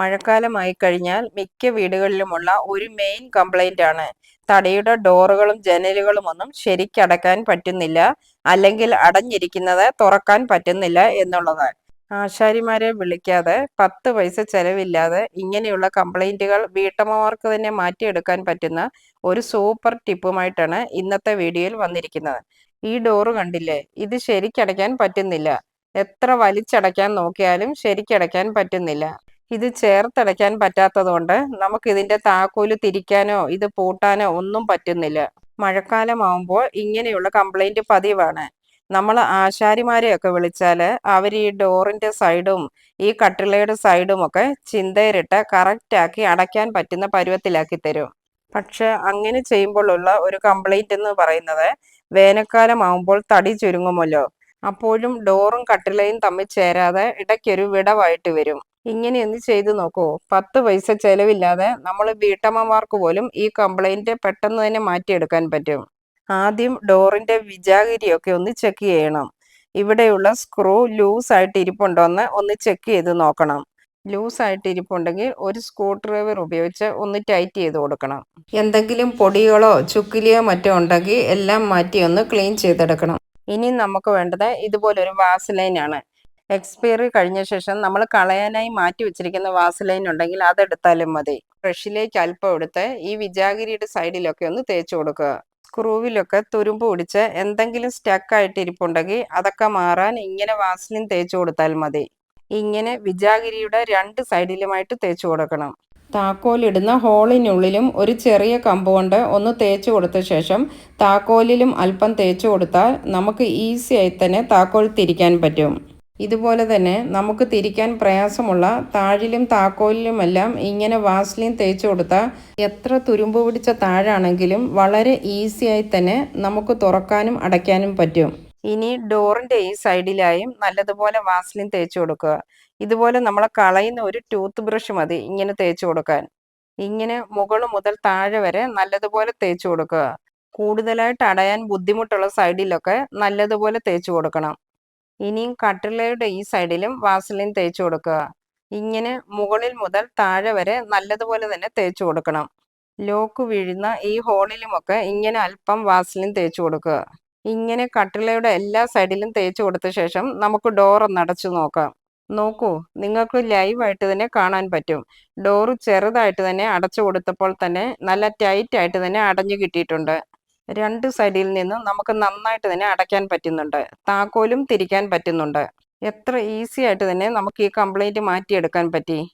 മഴക്കാലമായി കഴിഞ്ഞാൽ മിക്ക വീടുകളിലുമുള്ള ഒരു മെയിൻ കംപ്ലൈന്റ് ആണ്. തടിയുടെ ഡോറുകളും ജനലുകളും ഒന്നും ശരിക്കടക്കാൻ പറ്റുന്നില്ല. അല്ലെങ്കിൽ അടഞ്ഞിരിക്കുന്നത് തുറക്കാൻ പറ്റുന്നില്ല എന്നുള്ളത്. ആശാരിമാരെ വിളിക്കാതെ പത്ത് പൈസ ചെലവില്ലാതെ ഇങ്ങനെയുള്ള കംപ്ലൈന്റുകൾ വീട്ടമ്മമാർക്ക് തന്നെ മാറ്റിയെടുക്കാൻ പറ്റുന്ന ഒരു സൂപ്പർ ടിപ്പുമായിട്ടാണ് ഇന്നത്തെ വീഡിയോയിൽ വന്നിരിക്കുന്നത്. ഈ ഡോറ് കണ്ടില്ലേ? ഇത് ശരിക്കടയ്ക്കാൻ പറ്റുന്നില്ല. എത്ര വലിച്ചടയ്ക്കാൻ നോക്കിയാലും ശരിക്കടയ്ക്കാൻ പറ്റുന്നില്ല. ഇത് ചേർത്തടയ്ക്കാൻ പറ്റാത്തതുകൊണ്ട് നമുക്ക് ഇതിന്റെ താക്കോൽ തിരിക്കാനോ ഇത് പൂട്ടാനോ ഒന്നും പറ്റുന്നില്ല. മഴക്കാലമാവുമ്പോൾ ഇങ്ങനെയുള്ള കംപ്ലൈന്റ് പതിവാണ്. നമ്മൾ ആശാരിമാരെയൊക്കെ വിളിച്ചാൽ അവർ ഈ ഡോറിന്റെ സൈഡും ഈ കട്ടിളയുടെ സൈഡും ഒക്കെ ചിന്തയിലിട്ട് കറക്റ്റാക്കി അടയ്ക്കാൻ പറ്റുന്ന പരുവത്തിലാക്കി തരും. പക്ഷെ അങ്ങനെ ചെയ്യുമ്പോഴുള്ള ഒരു കംപ്ലൈന്റ് എന്ന് പറയുന്നത് വേനൽക്കാലമാവുമ്പോൾ തടി ചുരുങ്ങുമല്ലോ. അപ്പോഴും ഡോറും കട്ടിലയും തമ്മിൽ ചേരാതെ ഇടയ്ക്കൊരു വിടവായിട്ട് വരും. ഇങ്ങനെയൊന്ന് ചെയ്തു നോക്കൂ. പത്ത് പൈസ ചെലവില്ലാതെ നമ്മൾ വീട്ടമ്മമാർക്ക് പോലും ഈ കംപ്ലൈന്റ് പെട്ടെന്ന് തന്നെ മാറ്റിയെടുക്കാൻ പറ്റും. ആദ്യം ഡോറിന്റെ വിജാഗിരിയൊക്കെ ഒന്ന് ചെക്ക് ചെയ്യണം. ഇവിടെയുള്ള സ്ക്രൂ ലൂസ് ആയിട്ട് ഇരിപ്പുണ്ടോ എന്ന് ഒന്ന് ചെക്ക് ചെയ്ത് നോക്കണം. ലൂസ് ആയിട്ട് ഇരിപ്പുണ്ടെങ്കിൽ ഒരു സ്ക്രൂ ഡ്രൈവർ ഉപയോഗിച്ച് ഒന്ന് ടൈറ്റ് ചെയ്ത് കൊടുക്കണം. എന്തെങ്കിലും പൊടികളോ ചുക്കിലിയോ മറ്റോ ഉണ്ടെങ്കിൽ എല്ലാം മാറ്റി ഒന്ന് ക്ലീൻ ചെയ്തെടുക്കണം. ഇനി നമുക്ക് വേണ്ടത് ഇതുപോലൊരു വാസലൈനാണ് എക്സ്പയറി കഴിഞ്ഞ ശേഷം നമ്മൾ കളയാനായി മാറ്റി വെച്ചിരിക്കുന്ന വാസലൈൻ ഉണ്ടെങ്കിൽ അതെടുത്താലും മതി. ബ്രഷിലേക്ക് അല്പം എടുത്ത് ഈ വിജാഗിരിയുടെ സൈഡിലൊക്കെ ഒന്ന് തേച്ച് കൊടുക്കുക. സ്ക്രൂവിലൊക്കെ തുരുമ്പ് പിടിച്ച് എന്തെങ്കിലും സ്റ്റക്ക് ആയിട്ടിരിപ്പുണ്ടെങ്കിൽ അതൊക്കെ മാറാൻ ഇങ്ങനെ വാസലിൻ തേച്ച് കൊടുത്താൽ മതി. ഇങ്ങനെ വിജാഗിരിയുടെ രണ്ട് സൈഡിലുമായിട്ട് തേച്ച് കൊടുക്കണം. താക്കോലിടുന്ന ഹോളിനുള്ളിലും ഒരു ചെറിയ കമ്പ് കൊണ്ട് ഒന്ന് തേച്ച് കൊടുത്ത ശേഷം താക്കോലിലും അല്പം തേച്ച് കൊടുത്താൽ നമുക്ക് ഈസിയായി തന്നെ താക്കോൽ തിരിക്കാൻ പറ്റും. ഇതുപോലെ തന്നെ നമുക്ക് തിരിക്കാൻ പ്രയാസമുള്ള താഴിലും താക്കോലിലുമെല്ലാം ഇങ്ങനെ വാസ്ലിൻ തേച്ചു കൊടുത്താൽ എത്ര തുരുമ്പ് പിടിച്ച താഴാണെങ്കിലും വളരെ ഈസിയായി തന്നെ നമുക്ക് തുറക്കാനും അടയ്ക്കാനും പറ്റും. ഇനി ഡോറിന്റെ ഈ സൈഡിലായും നല്ലതുപോലെ വാസ്ലിൻ തേച്ചു കൊടുക്കുക. ഇതുപോലെ നമ്മളെ കളയുന്ന ഒരു ടൂത്ത് ബ്രഷ് മതി ഇങ്ങനെ തേച്ചു കൊടുക്കാൻ. ഇങ്ങനെ മുകൾ മുതൽ താഴെ വരെ നല്ലതുപോലെ തേച്ചു കൊടുക്കുക. കൂടുതലായിട്ട് അടയാൻ ബുദ്ധിമുട്ടുള്ള സൈഡിലൊക്കെ നല്ലതുപോലെ തേച്ചു കൊടുക്കണം. ഇനിയും കട്ടിളയുടെ ഈ സൈഡിലും വാസലിൻ തേച്ചു കൊടുക്കുക. ഇങ്ങനെ മുകളിൽ മുതൽ താഴെ വരെ നല്ലതുപോലെ തന്നെ തേച്ചു കൊടുക്കണം. ലോക്ക് വീഴുന്ന ഈ ഹോളിലുമൊക്കെ ഇങ്ങനെ അല്പം വാസലിൻ തേച്ചു കൊടുക്കുക. ഇങ്ങനെ കട്ടിളയുടെ എല്ലാ സൈഡിലും തേച്ചു കൊടുത്ത ശേഷം നമുക്ക് ഡോർ ഒന്ന് അടച്ചു നോക്കാം. നോക്കൂ നിങ്ങൾക്ക് ലൈവ് ആയിട്ട് തന്നെ കാണാൻ പറ്റും. ഡോറ് ചെറുതായിട്ട് തന്നെ അടച്ചു കൊടുത്തപ്പോൾ തന്നെ നല്ല ടൈറ്റ് ആയിട്ട് തന്നെ അടഞ്ഞു കിട്ടിയിട്ടുണ്ട്. രണ്ട് സൈഡിൽ നിന്നും നമുക്ക് നന്നായിട്ട് തന്നെ അടയ്ക്കാൻ പറ്റുന്നുണ്ട്. താക്കോലും തിരിക്കാൻ പറ്റുന്നുണ്ട്. എത്ര ഈസി ആയിട്ട് തന്നെ നമുക്ക് ഈ കംപ്ലൈന്റ് മാറ്റിയെടുക്കാൻ പറ്റി?